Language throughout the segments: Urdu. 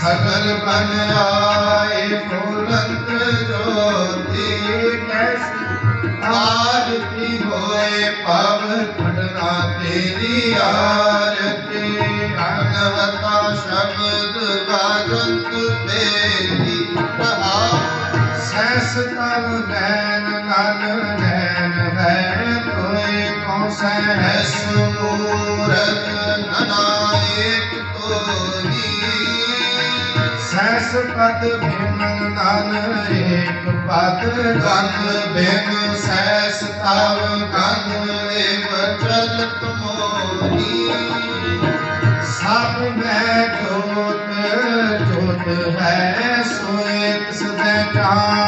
ਸਗਲ ਬਨ ਆਏ ਫੁਲੰਤ ਜੋਤੀ ਕੈਸੀ ਆਰਤੀ ਹੋਏ ਪਵ ਖੰਡਨਾ ਤੇਰੀ ਆਰਤੀ ਅਨਵਤਾ ਸ਼ਬਦ ਗਾਜੰਤ ਤੇਰੀ ਰਹਾ ਸੈਸ ਤਲ ਨੈਣ ਨਲ ਨੈਣ بھر پد بھن نن ایک پد گن بھن سیس تاو گند ایک چل تمولی سب میں جوت جوت ہے سوئے سدے جان۔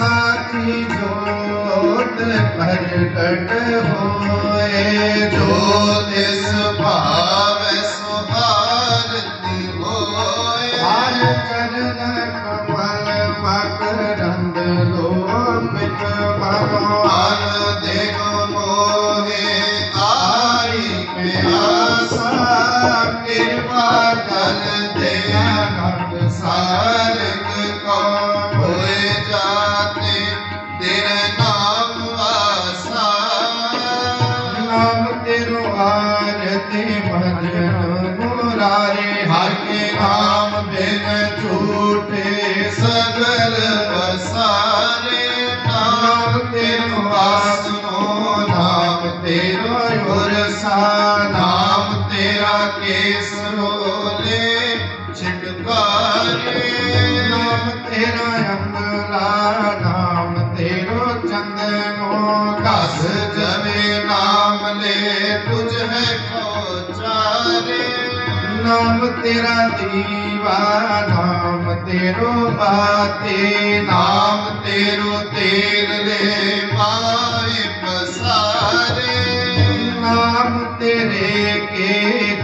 ساکھی جوت پرکٹ ہوئے جوت اس بھاو سبھارتی ہوئے ہر چرن کمل پکرند لومت بھوان دیکھو موہے آئی پیاسا کرپا کر دیا نٹ سار نام تیرو آرتی بھجن مرارے ہر کے نام بن جھوٹے، سگل بسارے نام تیرو آسنو نام تیرو یورسا، نام تیرا کیس رولے چھٹکارے، نام تیرا یملا نام تیرو چندنوں کس جوے کملے تجھ ہے کو چارے نام تیرا دیوا نام تیرو باتے نام تیرو تیر لے پائے پسارے۔ نام تیرے کے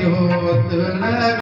جوت لگے